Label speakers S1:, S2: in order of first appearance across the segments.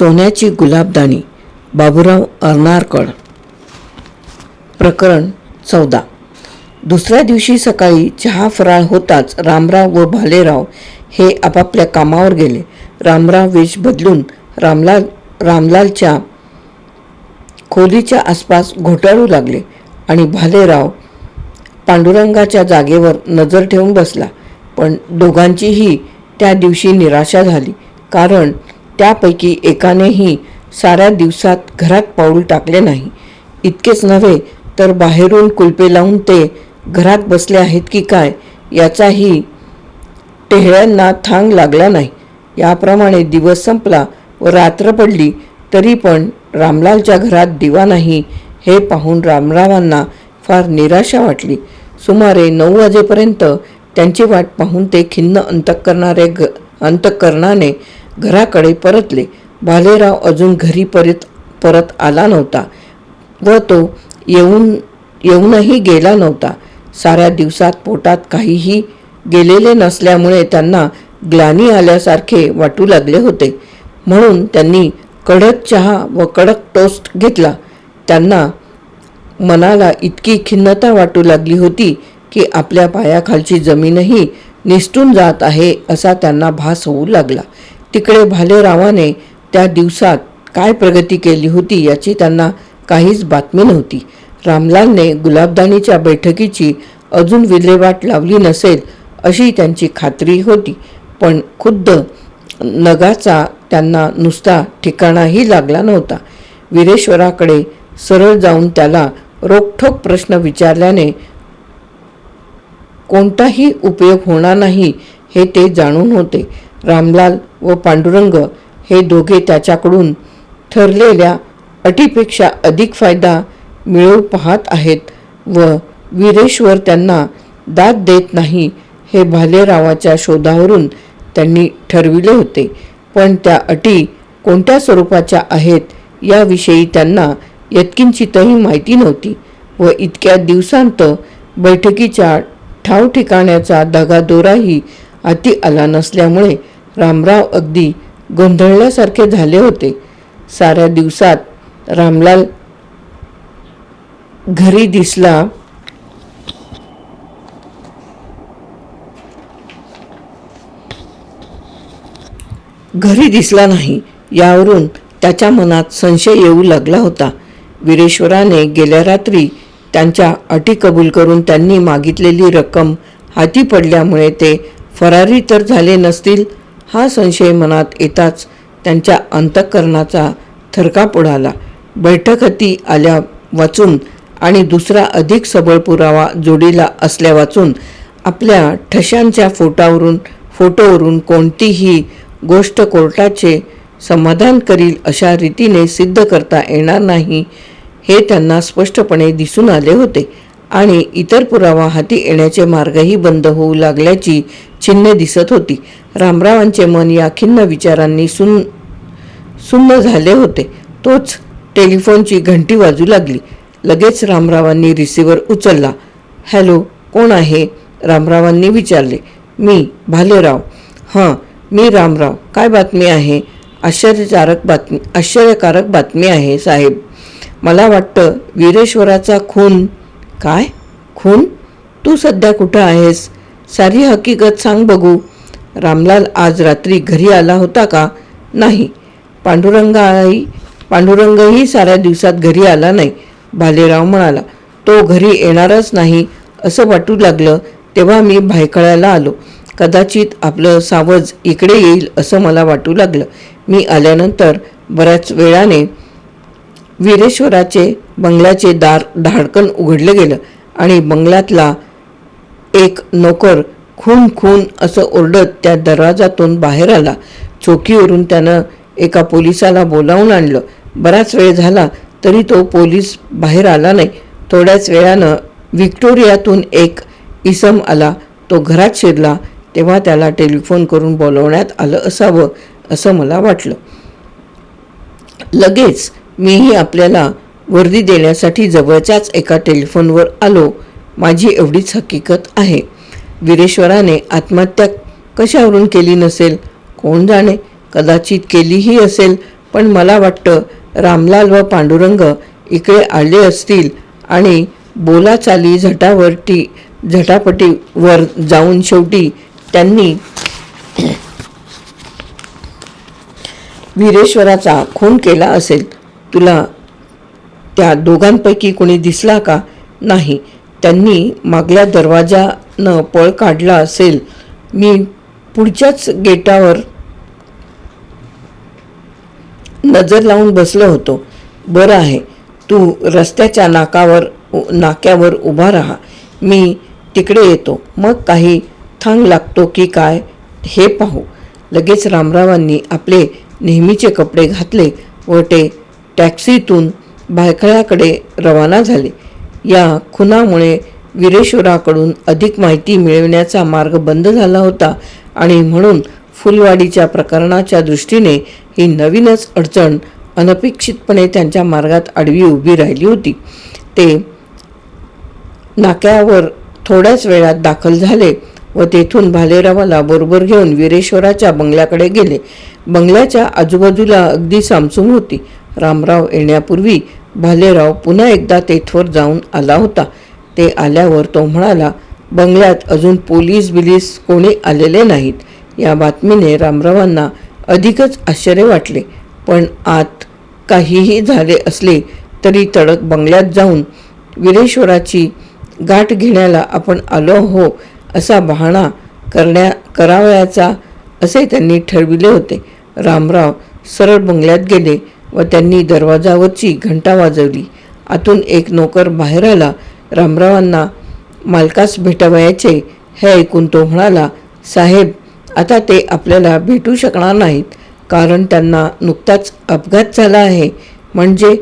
S1: सोन्याची गुलाबदाणी बाबूराव अर्नारकड. प्रकरण चौदा. दुसऱ्या दिवशी सकाळी चहा फराळ होताच रामराव व भालेराव हे आपापल्या कामावर गेले. रामराव वेश बदलून रामलाल रामलालच्या खोलीच्या आसपास घोटाळू लागले आणि भालेराव पांडुरंगाच्या जागेवर नजर ठेवून बसला. पण दोघांचीही त्या दिवशी निराशा झाली. कारण त्यापैकी एकानेही साऱ्या दिवसात घरात पाऊल टाकले नाही. इतकेच नव्हे तर बाहेरून कुलपे लावून ते घरात बसले आहेत की काय याचाही टेहळ्यांना थांग लागला नाही. याप्रमाणे दिवस संपला व रात्र पडली तरी पण रामलालच्या घरात दिवा नाही हे पाहून रामरावांना फार निराशा वाटली. सुमारे नऊ वाजेपर्यंत त्यांची वाट पाहून ते खिन्न अंतकरणारे ग अंतकरणाने घराकडे परतले. भालेराव अजून घरी परत परत आला नव्हता व तो येऊन येऊनही गेला नव्हता. साऱ्या दिवसात पोटात काहीही गेलेले नसल्यामुळे त्यांना ग्लानी आल्यासारखे वाटू लागले होते. म्हणून त्यांनी कडक चहा व कडक टोस्ट घेतला. त्यांना मनाला इतकी खिन्नता वाटू लागली होती की आपल्या पायाखालची जमीनही निसटून जात आहे असा त्यांना भास होऊ लागला. तिकडे भालेरावाने त्या दिवसात काय प्रगती केली होती याची त्यांना काहीच बातमी नव्हती. रामलालने गुलाबदानीच्या बैठकीची अजून विल्हेवाट लावली नसेल अशी त्यांची खात्री होती. पण खुद्द नगाचा त्यांना नुसता ठिकाणाही लागला नव्हता. वीरेश्वराकडे सरळ जाऊन त्याला रोखठोक प्रश्न विचारल्याने कोणताही उपयोग होणार नाही हे ते जाणून होते. रामलाल व पांडुरंग हे दोघे त्याच्याकडून ठरलेल्या अटीपेक्षा अधिक फायदा मिळवू पाहत आहेत व वीरेश्वर त्यांना दाद देत नाही हे भालेरावाच्या शोधावरून त्यांनी ठरविले होते. पण त्या अटी कोणत्या स्वरूपाच्या आहेत याविषयी त्यांना यत्किंचितही माहिती नव्हती व इतक्या दिवसांत बैठकीच्या ठाव ठिकाण्याचा दगादोराही हाती आला नसल्यामुळे रामराव अगदी गोंधळल्यासारखे झाले होते. साऱ्या दिवसात रामलाल घरी दिसला. घरी दिसला नाही यावरून त्याच्या मनात संशय येऊ लागला होता. वीरेश्वराने गेल्या रात्री त्यांच्या अटी कबूल करून त्यांनी मागितलेली रक्कम हाती पडल्यामुळे ते फरारी तर झाले नसतील हा संशय मनात येताच त्यांच्या अंतःकरणाचा थरकाप उडाला. बैठकती आल्या वाचून आणि दुसरा अधिक सबळ पुरावा जोडीला असल्या वाचून आपल्या ठशांच्या फोटावरून फोटोवरून कोणतीही गोष्ट कोर्टाचे समाधान करील अशा रीतीने सिद्ध करता येणार नाही हे त्यांना स्पष्टपणे दिसून आले होते. आणि इतर पुरावा हाती येण्याचे मार्गही बंद होऊ लागल्याची चिन्हे दिसत होती. रामरावांचे मन या खिन्न विचारांनी सुन सुन्न झाले होते. तोच टेलिफोनची घंटी वाजू लागली. लगेच रामरावांनी रिसिव्हर उचलला. हॅलो कोण आहे? रामरावांनी विचारले. मी भालेराव. हां मी रामराव. काय बातमी आहे? आश्चर्यकारक बातमी आश्चर्यकारक बातमी आहे साहेब. मला वाटतं वीरेश्वराचा खून काय? खून? तू सध्या कुठं आहेस? सारी हकीकत सांग बघू. रामलाल आज रात्री घरी आला होता का? नाही. पांडुरंगाही पांडुरंगही साऱ्या दिवसात घरी आला नाही भालेराव म्हणाला. तो घरी येणारच नाही असं वाटू लागलं तेव्हा मी भायखळ्याला आलो. कदाचित आपलं सावज इकडे येईल असं मला वाटू लागलं. मी आल्यानंतर बऱ्याच वेळाने वीरेश्वराचे बंगल्याचे दार धाडकन उघडलं गेलं आणि बंगल्यातला एक नोकर खून खून असं ओरडत त्या दरवाजातून बाहेर आला. चौकीवरून त्यानं एका पोलिसाला बोलावून आणलं. बराच वेळ झाला तरी तो पोलीस बाहेर आला नाही. थोड्याच वेळानं व्हिक्टोरियातून एक इसम आला. तो घरात शिरला. तेव्हा त्याला टेलिफोन करून बोलवण्यात आलं असावं असं मला वाटलं. लगेच मीही आपल्याला वर्दी देण्यासाठी जवळच्याच एका टेलिफोनवर आलो. माझी एवढीच हकीकत आहे. वीरेश्वराने आत्महत्या कशावरून केली नसेल? कोण जाणे? कदाचित केलीही असेल. पण मला वाटतं रामलाल व पांडुरंग इकडे आले असतील आणि बोलाचाली झटावरती झटापटीवर जाऊन शेवटी त्यांनी वीरेश्वराचा खून केला असेल. तुला त्या दोघांपैकी कोणी दिसला का? नाही. त्यांनी मागल्या दरवाजानं पळ काढला असेल. मी पुढच्याच गेटावर नजर लावून बसलो होतो. बरं आहे. तू रस्त्याच्या नाकावर नाक्यावर उभा राहा. मी तिकडे येतो. मग काही थांग लागतो की काय? हे पाहू. लगेच रामरावांनी आपले नेहमीचे कपडे घातले व ते टॅक्सीतून भायखळ्याकडे रवाना झाले. या खुनामुळे वीरेश्वराकडून अधिक माहिती मिळविण्याचा मार्ग बंद झाला होता आणि म्हणून फुलवाडीच्या प्रकरणाच्या दृष्टीने ही नवीनच अडचण अनपेक्षितपणे त्यांच्या मार्गात आडवी उभी राहिली होती. ते नाक्यावर थोड्याच वेळात दाखल झाले व तेथून भालेरावाला बरोबर घेऊन वीरेश्वराच्या बंगल्याकडे गेले. बंगल्याच्या आजूबाजूला अगदी सामसूम होती. रामराव येण्यापूर्वी भालेराव पुन्हा एकदा तेथवर जाऊन आला होता. ते आल्यावर तो म्हणाला बंगल्यात अजून पोलीस बिलीस कोणी आलेले नाहीत. या बातमीने रामरावांना अधिकच आश्चर्य वाटले. पण आत काहीही झाले असले तरी तडक बंगल्यात जाऊन वीरेश्वराची गाठ घेण्याला आपण आलो हो असा बहाणा करण्या करावयाचा असे त्यांनी ठरविले होते. रामराव सरळ बंगल्यात गेले. व त्यांनी दरवाजावरची घंटा वाजवली. आतून एक नोकर बाहेर आला. रामरावांना मालकास भेटावयाचे हे ऐकून तो म्हणाला साहेब आता ते आपल्याला भेटू शकणार नाहीत. कारण त्यांना नुकताच अपघात झाला आहे. म्हणजे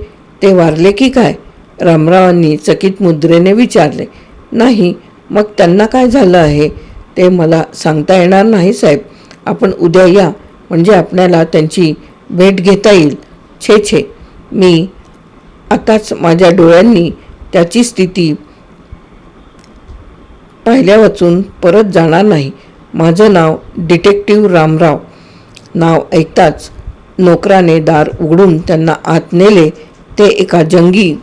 S1: ते वारले की काय? रामरावांनी चकित मुद्रेने विचारले नाही मग त्यांना काय झालं आहे? ते मला सांगता येणार नाही साहेब. आपण उद्या या. म्हणजे आपल्याला त्यांची भेट घेता येईल. छे छे. मी आताच माझ्या डोळ्यांनी त्याची स्थिती पाहिल्या वाचून परत जाणार नाही. माझं नाव डिटेक्टिव्ह रामराव. नाव ऐकताच नोकराने दार उघडून त्यांना आत नेले. ते एका जंगी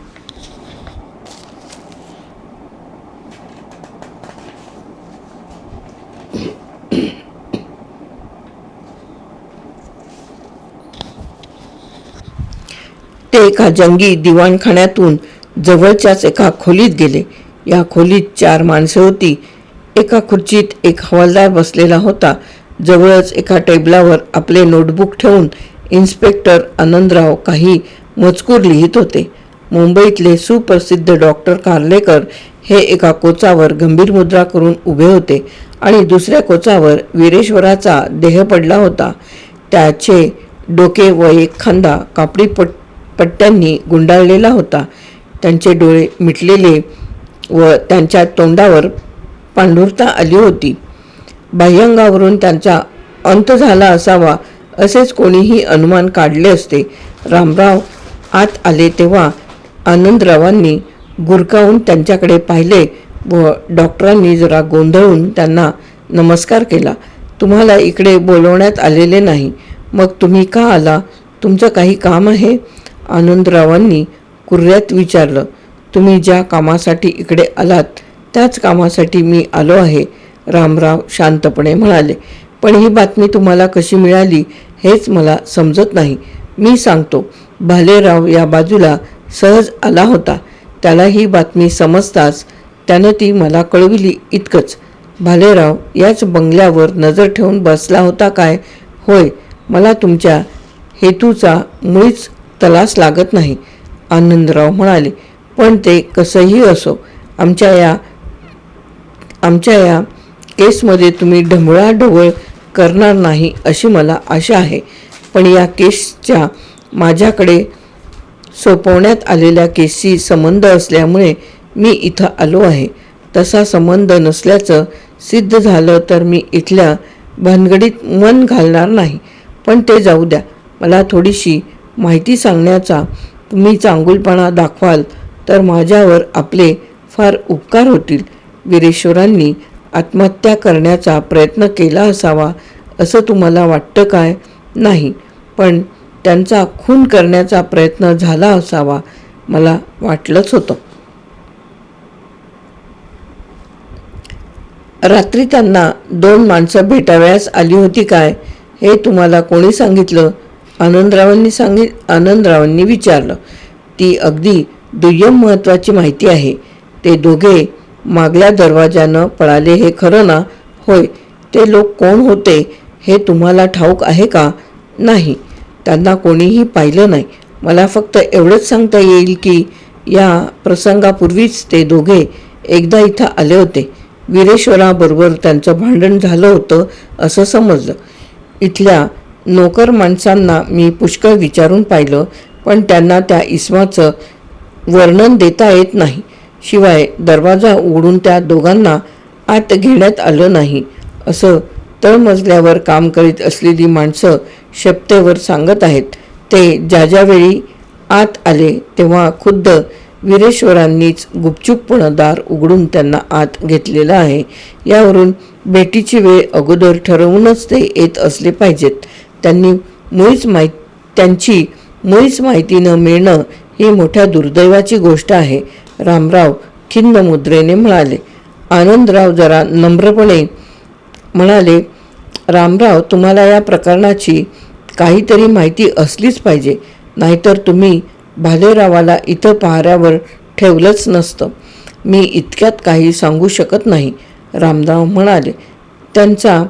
S1: एका जंगी दिवाणखान्यातून जवळच्याच एका खोलीत गेले. या खोलीत चार माणसे होती. एका खुर्चीत एक हवालदार बसलेला होता. जवळच एका टेबलावर आपले नोटबुक ठेवून इन्स्पेक्टर आनंदराव काही मजकूर लिहित होते. मुंबईतले सुप्रसिद्ध डॉक्टर कार्लेकर हे एका कोचावर गंभीर मुद्रा करून उभे होते आणि दुसऱ्या कोचावर वीरेश्वराचा देह पडला होता. त्याचे डोके व एक खांदा कापडी पट पट्ट्यांनी गुंडाळलेला होता. त्यांचे डोळे मिटलेले व त्यांच्या तोंडावर पांढुरता आली होती. बाह्यंगावरून त्यांचा अंत झाला असावा असेच कोणीही अनुमान काढले असते. रामराव आत आले तेव्हा आनंदरावांनी गुरकावून त्यांच्याकडे पाहिले व डॉक्टरांनी जरा गोंधळून त्यांना नमस्कार केला. तुम्हाला इकडे बोलवण्यात आलेले नाही. मग तुम्ही का आला? तुमचं काही काम आहे? आनंदरावांनी कुर्र्यात विचारलं तुम्ही ज्या कामासाठी इकडे आलात त्याच कामासाठी मी आलो आहे रामराव शांतपणे म्हणाले. पण ही बातमी तुम्हाला कशी मिळाली हेच मला समजत नाही. मी सांगतो भालेराव या बाजूला सहज आला होता. त्याला ही बातमी समजताच त्यानं ती मला कळविली इतकंच. भालेराव याच बंगल्यावर नजर ठेवून बसला होता काय? होय मला तुमच्या हेतूचा मुळीच तलास लागत नाही. आनंदराव म्हणाले पण ते कसंही असो आमच्या या आमच्या या केसमध्ये तुम्ही ढवळाढवळ करणार नाही अशी मला आशा आहे. पण या केसच्या माझ्याकडे सोपवण्यात आलेल्या केसशी संबंध असल्यामुळे मी इथं आलो आहे. तसा संबंध नसल्याचं सिद्ध झालं तर मी इथल्या भानगडीत मन घालणार नाही. पण ते जाऊ द्या. मला थोडीशी माहिती सांगण्याचा तुम्ही चांगुलपणा दाखवाल तर माझ्यावर आपले फार उपकार होतील. वीरेश्वरांनी आत्महत्या करण्याचा प्रयत्न केला असावा असं तुम्हाला वाटतं काय? नाही पण त्यांचा खून करण्याचा प्रयत्न झाला असावा मला वाटलंच होतं. रात्री त्यांना दोन माणसं भेटावयास आली होती काय हे तुम्हाला कोणी सांगितलं? आनंदरावांनी सांगित आनंदरावांनी विचारलं. ती अगदी दुय्यम महत्त्वाची माहिती आहे. ते दोघे मागल्या दरवाजानं पळाले हे खरं ना? होय. ते लोक कोण होते? हे तुम्हाला ठाऊक आहे का? नाही. त्यांना कोणीही पाहिलं नाही. मला फक्त एवढंच सांगता येईल की या प्रसंगापूर्वीच ते दोघे एकदा इथं आले होते. वीरेश्वराबरोबर त्यांचं भांडण झालं होतं असं समजलं. इथल्या नोकर माणसांना मी पुष्कळ विचारून पाहिलं पण त्यांना त्या इसमाचं वर्णन देता येत नाही. शिवाय दरवाजा उघडून त्या दोघांना आत घेण्यात आलं नाही. असं तळमजल्यावर काम करीत असलेली माणसं शपथेवर सांगत आहेत. ते ज्या ज्यावेळी आत आले तेव्हा खुद्द वीरेश्वरांनीच गुपचूपपणं दार उघडून त्यांना आत घेतलेलं आहे. यावरून भेटीची वेळ अगोदर ठरवूनच ते येत असले पाहिजेत. त्यांनी मुळीच माहीत त्यांची मुळीच माहिती न मिळणं ही मोठ्या दुर्दैवाची गोष्ट आहे रामराव खिन्न मुद्रेने म्हणाले. आनंदराव जरा नम्रपणे म्हणाले रामराव तुम्हाला या प्रकरणाची काहीतरी माहिती असलीच पाहिजे नाहीतर तुम्ही भालेरावाला इथं पहाऱ्यावर ठेवलंच नसतं. मी इतक्यात काही सांगू शकत नाही रामराव म्हणाले. त्यांचा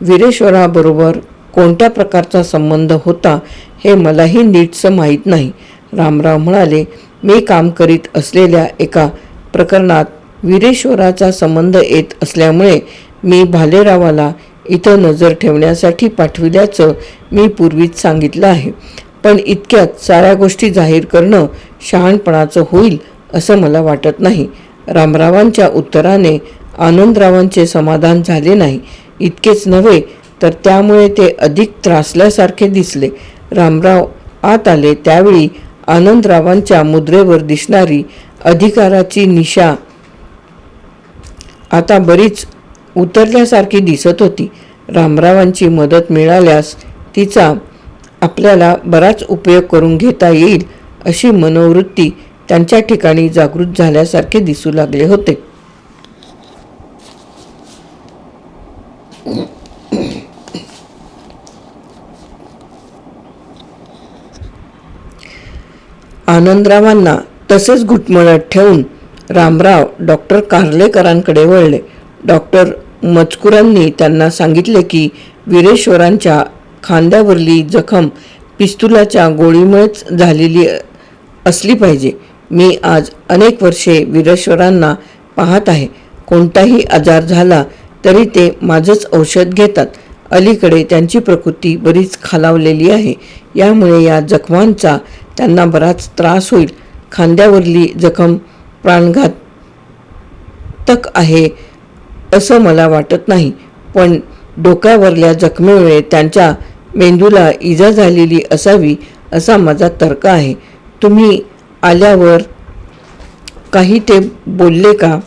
S1: वीरेश्वराबरोबर कोणत्या प्रकारचा संबंध होता हे मलाही नीटसं माहीत नाही. रामराव म्हणाले मी काम करीत असलेल्या एका प्रकरणात वीरेश्वराचा संबंध येत असल्यामुळे मी भालेरावाला इथं नजर ठेवण्यासाठी पाठविल्याचं मी पूर्वीच सांगितलं आहे. पण इतक्यात साऱ्या गोष्टी जाहीर करणं शहाणपणाचं होईल असं मला वाटत नाही. रामरावांच्या उत्तराने आनंदरावांचे समाधान झाले नाही. इतकेच नव्हे तर त्यामुळे ते अधिक त्रासल्यासारखे दिसले. रामराव आत आले. त्यावेळी आनंदरावांच्या मुद्रेवर दिसणारी अधिकाराची निशा आता बरीच उतरल्यासारखी दिसत होती. रामरावांची मदत मिळाल्यास तिचा आपल्याला बराच उपयोग करून घेता येईल अशी मनोवृत्ती त्यांच्या ठिकाणी जागृत झाल्यासारखे दिसू लागले होते. आनंदरावांना तसेच घुटमळत ठेवून रामराव डॉक्टर कार्लेकरांकडे वळले. डॉक्टर मजकुरांनी त्यांना सांगितले की वीरेश्वरांच्या खांद्यावरली जखम पिस्तुलाच्या गोळीमुळेच झालेली असली पाहिजे. मी आज अनेक वर्षे वीरेश्वरांना पाहत आहे. कोणताही आजार झाला तरी ते माझंच औषध घेतात. अलीकडे त्यांची प्रकृती बरीच खालावलेली आहे. यामुळे या जखमांचा त्यांना बराच त्रास होईल. खांद्यावरली जखम प्राणघातक आहे असं मला वाटत नाही. पण डोक्यावरल्या जखमेमुळे त्यांच्या मेंदूला इजा झालेली असावी असा माझा तर्क आहे. तुम्ही आल्यावर काही ते बोलले का?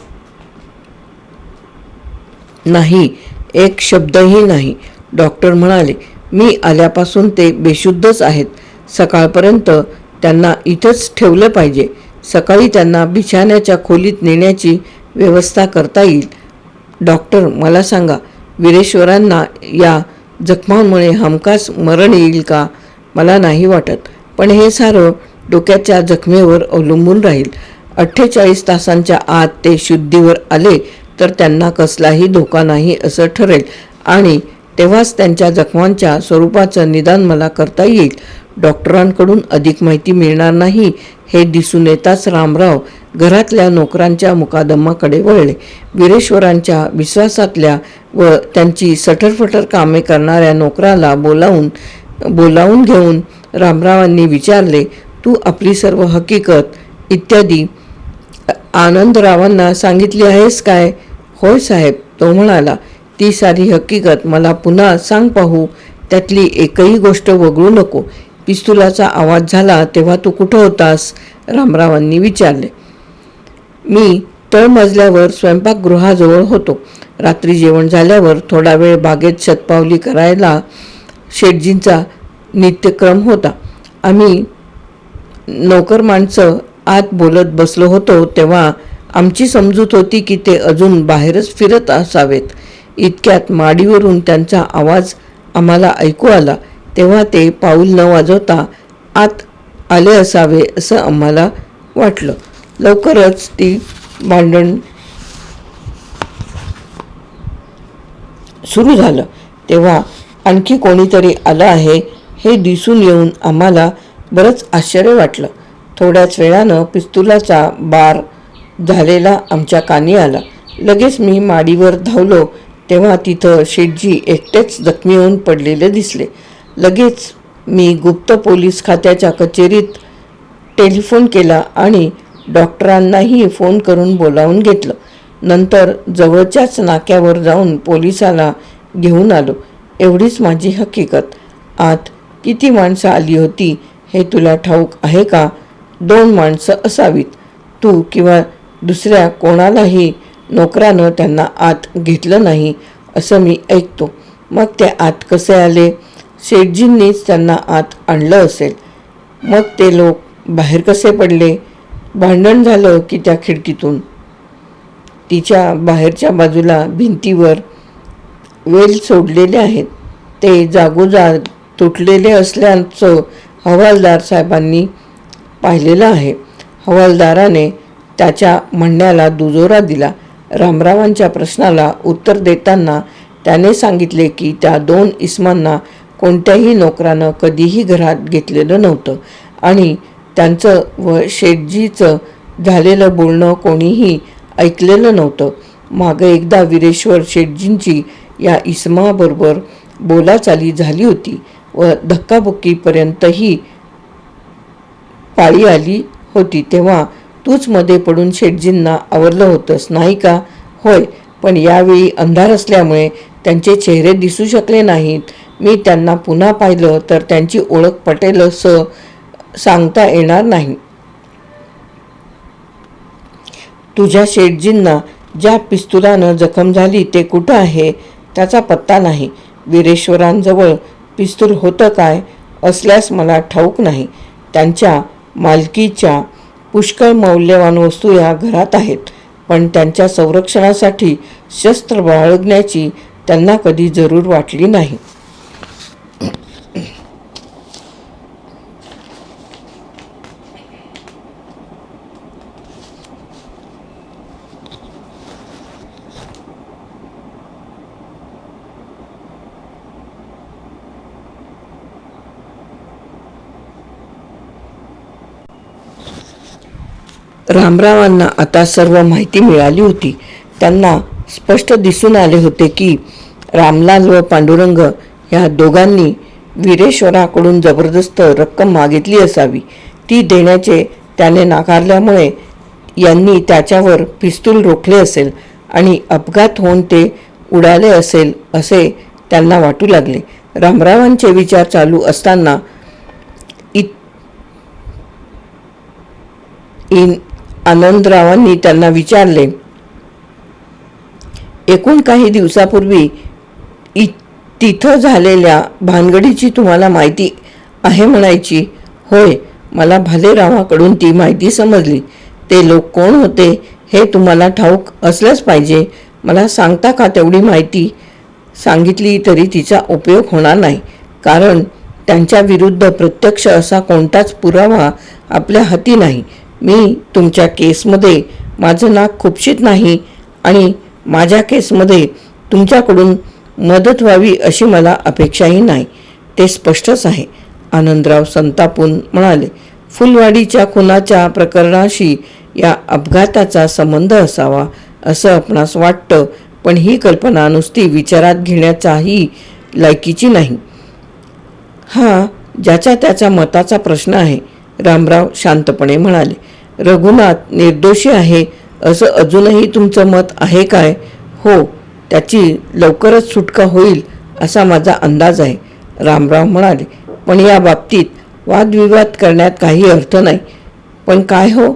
S1: नाही एक शब्दही नाही. डॉक्टर म्हणाले मी आल्यापासून ते बेशुद्धच आहेत. सकाळपर्यंत त्यांना इथंच ठेवलं पाहिजे. सकाळी त्यांना बिछाण्याच्या खोलीत नेण्याची व्यवस्था करता येईल. डॉक्टर मला सांगा वीरेश्वरांना या जखमांमुळे हमखास मरण येईल का? मला नाही वाटत पण हे सारं डोक्याच्या जखमेवर अवलंबून राहील. अठ्ठेचाळीस तासांच्या आत ते शुद्धीवर आले तर त्यांना कसलाही धोका नाही असं ठरेल. आणि तेव्हाच त्यांच्या जखमांच्या स्वरूपाचं निदान मला करता येईल. डॉक्टरांकडून अधिक माहिती मिळणार नाही हे दिसून येताच रामराव घरातल्या नोकरांच्या मुकादमाकडे वळले. वीरेश्वरांच्या विश्वासातल्या व त्यांची सटरफटर कामे करणाऱ्या नोकराला बोलावून बोलावून घेऊन रामरावांनी विचारले तू आपली सर्व हकीकत इत्यादी आनंदरावांना सांगितली आहेस काय? होय साहेब तो म्हणाला ती सारी हकीकत मला पुन्हा सांग पाहू त्यातली एकही गोष्ट वगळू नको. पिस्तुलाचा आवाज झाला तेव्हा तू कुठं होतास? रामरावांनी विचारले. मी तळमजल्यावर स्वयंपाकगृहाजवळ होतो. रात्री जेवण झाल्यावर थोडा वेळ बागेत शतपावली करायला शेटजींचा नित्यक्रम होता. आम्ही नोकर माणसं आत बोलत बसलो होतो तेव्हा आमची समजूत होती की ते अजून बाहेरच फिरत असावेत. इतक्यात माडीवरून त्यांचा आवाज आम्हाला ऐकू आला. तेव्हा ते पाऊल न वाजवता आत आले असावे असं आम्हाला वाटलं. लवकरच ती भांडण सुरू झालं. तेव्हा आणखी कोणीतरी आलं आहे हे दिसून येऊन आम्हाला बरंच आश्चर्य वाटलं. थोड्याच वेळानं पिस्तुलाचा बार झालेला आमच्या कानी आला. लगेच मी माडीवर धावलो तेव्हा तिथं शेटजी एकटेच जखमी होऊन पडलेले दिसले. लगेच मी गुप्त पोलीस खात्याच्या कचेरीत टेलिफोन केला आणि डॉक्टरांनाही फोन करून बोलावून घेतलं. नंतर जवळच्याच नाक्यावर जाऊन पोलिसाला घेऊन आलो. एवढीच माझी हकीकत. आत किती माणसं आली होती हे तुला ठाऊक आहे का? दोन माणसं असावीत. तू किंवा दुसऱ्या कोणालाही नोकरानं त्यांना आत घेतलं नाही असं मी ऐकतो. मग ते आत कसे आले? शेठजींनीच त्यांना आत आणलं असेल. मग ते लोक बाहेर कसे पडले? भांडण झालं की त्या खिडकीतून. तिच्या बाहेरच्या बाजूला भिंतीवर वेल सोडलेले आहेत. ते जागोजाग तुटलेले असल्याचं हवालदार साहेबांनी पाहिलेलं आहे. हवालदाराने त्याच्या म्हणण्याला दुजोरा दिला. रामरावांच्या प्रश्नाला उत्तर देताना त्याने सांगितले की त्या दोन इस्मांना कोणत्याही नोकरानं कधीही घरात घेतलेलं नव्हतं. आणि त्यांचं व शेटजीचं झालेलं बोलणं कोणीही ऐकलेलं नव्हतं. मागं एकदा विरेश्वर शेटजींची या इसमाबरोबर बोलाचाली झाली होती व धक्काबुक्कीपर्यंतही पाळी आली होती. तेव्हा तूच मध्ये पडून शेटजींना आवरलं होतंस नाही का? होय पण यावेळी अंधार असल्यामुळे त्यांचे चेहरे दिसू शकले नाहीत. मी त्यांना पुन्हा पाहिलं तर त्यांची ओळख पटेल असं सांगता येणार नाही. तुझ्या शेठजींना ज्या पिस्तुलानं जखम झाली ते कुठं आहे त्याचा पत्ता नाही. वीरेश्वरांजवळ पिस्तूल होतं काय असल्यास मला ठाऊक नाही. त्यांच्या मालकीच्या पुष्कळ मौल्यवान वस्तू या घरात आहेत. पण त्यांच्या संरक्षणासाठी शस्त्र बाळगण्याची त्यांना कधी जरूर वाटली नाही. रामरावांना आता सर्व माहिती मिळाली होती. त्यांना स्पष्ट दिसून आले होते की रामलाल व पांडुरंग ह्या दोघांनी वीरेश्वराकडून जबरदस्त रक्कम मागितली असावी. ती देण्याचे त्याने नाकारल्यामुळे यांनी त्याच्यावर पिस्तूल रोखले असेल आणि अपघात होऊन ते उडाले असेल असे त्यांना वाटू लागले. रामरावांचे विचार चालू असताना इत इन आनंदरावांनी त्यांना विचारले एकूण काही दिवसापूर्वी इ तिथं झालेल्या भानगडीची तुम्हाला माहिती आहे म्हणायची? होय मला भालेरावाकडून ती माहिती समजली. ते लोक कोण होते हे तुम्हाला ठाऊक असलंच पाहिजे. मला सांगता का तेवढी माहिती? सांगितली तरी तिचा उपयोग होणार नाही. कारण त्यांच्या विरुद्ध प्रत्यक्ष असा कोणताच पुरावा आपल्या हाती नाही. मी तुमच्या केसमध्ये माझं नाक खुपशीत नाही आणि माझ्या केसमध्ये तुमच्याकडून मदत व्हावी अशी मला अपेक्षाही नाही. ते स्पष्टच आहे. आनंदराव संतापून म्हणाले फुलवाडीच्या खुनाच्या प्रकरणाशी या अपघाताचा संबंध असावा असं आपणास वाटतं पण ही कल्पना नुसती विचारात घेण्याचाही लायकीची नाही. हा ज्याच्या त्याच्या मताचा प्रश्न आहे. रामराव शांतपणे म्हणाले रघुनाथ निर्दोषी आहे असं अजूनही तुमचं मत आहे काय? हो त्याची लवकरच सुटका होईल असा माझा अंदाज आहे. रामराव म्हणाले पण या बाबतीत वादविवाद करण्यात काही अर्थ नाही. पण काय हो?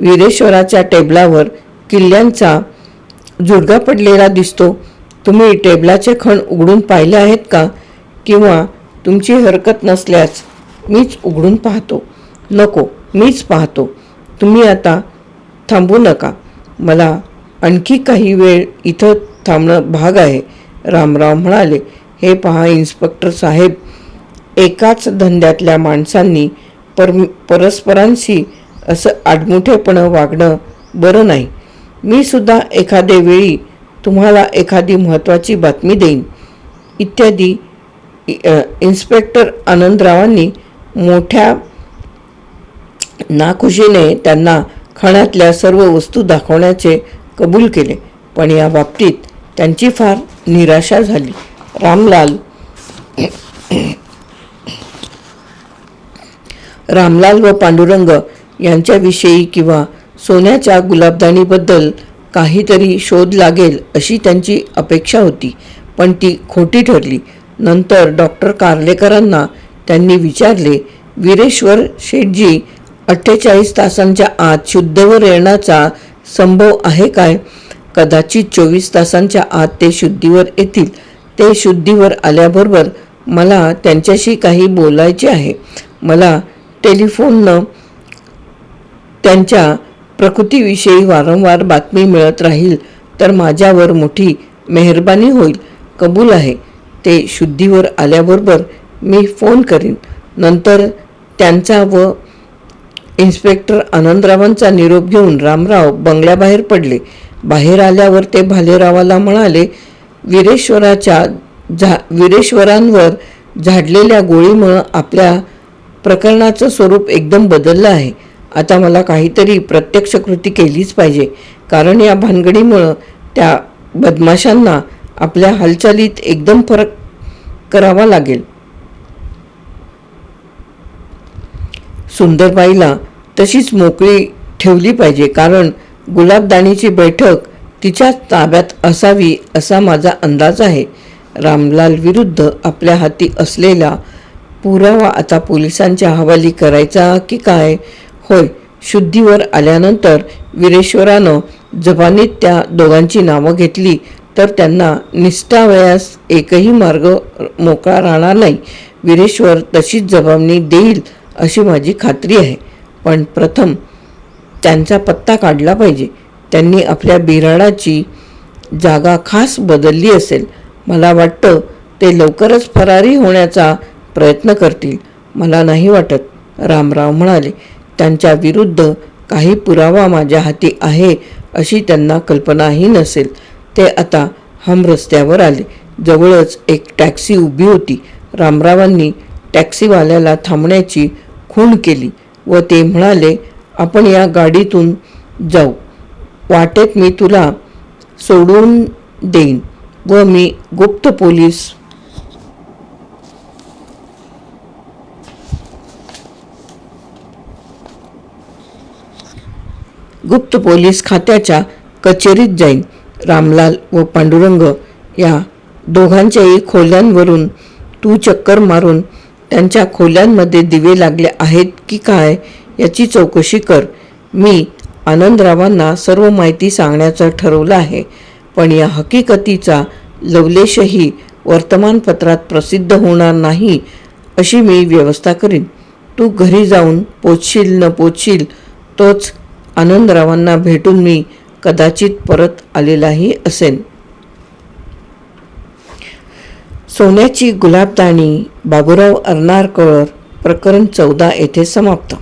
S1: वीरेश्वराच्या टेबलावर किल्ल्यांचा जुडगा पडलेला दिसतो. तुम्ही टेबलाचे खण उघडून पाहिले आहेत का? किंवा तुमची हरकत नसल्यास मीच उघडून पाहतो. नको मीच पाहतो. तुम्ही आता थांबू नका. मला आणखी काही वेळ इथं थांबणं भाग आहे रामराव म्हणाले. हे पहा इन्स्पेक्टर साहेब एकाच धंद्यातल्या माणसांनी पर परस्परांशी असं आडमुठेपणं वागणं बरं नाही. मी सुद्धा एखाद्या वेळी तुम्हाला एखादी महत्त्वाची बातमी देईन. इत्यादी इन्स्पेक्टर आनंदरावांनी मोठ्या नाखुशीने त्यांना खाण्यातल्या सर्व वस्तू दाखवण्याचे कबूल केले पण या बाबतीत त्यांची फार निराशा झाली. रामलाल रामलाल व पांडुरंग यांच्याविषयी किंवा सोन्याच्या गुलाबदानीबद्दल काहीतरी शोध लागेल अशी त्यांची अपेक्षा होती पण ती खोटी ठरली. नंतर डॉक्टर कार्लेकरांना त्यांनी विचारले वीरेश्वर शेठजी अठ्ठेचाळीस तासांच्या आत शुद्धवर येण्याचा संभव आहे काय? कदाचित चोवीस तासांच्या आत ते शुद्धीवर येतील. ते शुद्धीवर आल्याबरोबर मला त्यांच्याशी काही बोलायचे आहे. मला टेलिफोननं त्यांच्या प्रकृतीविषयी वारंवार बातमी मिळत राहील तर माझ्यावर मोठी मेहरबानी होईल. कबूल आहे. ते शुद्धीवर आल्याबरोबर मी फोन करीन. नंतर त्यांचा व इन्स्पेक्टर आनंदरावांचा निरोप घेऊन रामराव बंगल्याबाहेर पडले. बाहेर आल्यावर ते भालेरावाला म्हणाले वीरेश्वराच्या झा वीरेश्वरांवर झाडलेल्या गोळीमुळं आपल्या प्रकरणाचं स्वरूप एकदम बदललं आहे. आता मला काहीतरी प्रत्यक्ष कृती केलीच पाहिजे. कारण या भानगडीमुळं त्या बदमाशांना आपल्या हालचालीत एकदम फरक करावा लागेल. सुंदरबाईला तशीच मोकळी ठेवली पाहिजे. कारण गुलाबदाणीची बैठक तिच्याच ताब्यात असावी असा माझा अंदाज आहे. रामलाल विरुद्ध आपल्या हाती असलेला पुरावा आता पोलिसांच्या हवाली करायचा की काय? होय शुद्धीवर आल्यानंतर वीरेश्वरानं जबानीत त्या दोघांची नावं घेतली तर त्यांना निष्ठावयास एकही मार्ग मोकळा राहणार नाही. वीरेश्वर तशीच जबाबनी देईल अशी माझी खात्री आहे. पण प्रथम त्यांचा पत्ता काढला पाहिजे. त्यांनी आपल्या बिराडाची जागा खास बदलली असेल. मला वाटतं ते लवकरच फरारी होण्याचा प्रयत्न करतील. मला नाही वाटत रामराव म्हणाले. त्यांच्या विरुद्ध काही पुरावा माझ्या हाती आहे अशी त्यांना कल्पनाही नसेल. ते आता हम रस्त्यावर आले. जवळच एक टॅक्सी उभी होती. रामरावांनी टॅक्सीवाल्याला थांबण्याची खूण केली व ते म्हणाले आपण या गाडीतून जाऊ. वाटेत मी तुला सोडून देईन. व मी गुप्त पोलीस गुप्त पोलीस खात्याच्या कचेरीत जाईन. रामलाल व पांडुरंग या दोघांच्याही खोल्यांवरून तू चक्कर मारून त्यांच्या खोल्यांमध्ये दिवे लागले आहेत की काय याची चौकशी कर. मी आनंदरावांना सर्व माहिती सांगण्याचं ठरवलं आहे पण या हकीकतीचा लवलेशही वर्तमानपत्रात प्रसिद्ध होणार नाही अशी मी व्यवस्था करीन. तू घरी जाऊन पोचशील न पोचशील तोच आनंदरावांना भेटून मी कदाचित परत आलेलाही असेन. सोन्याची गुलाबदाणी बाबुराव अर्नाळकर प्रकरण चौदा येथे समाप्त.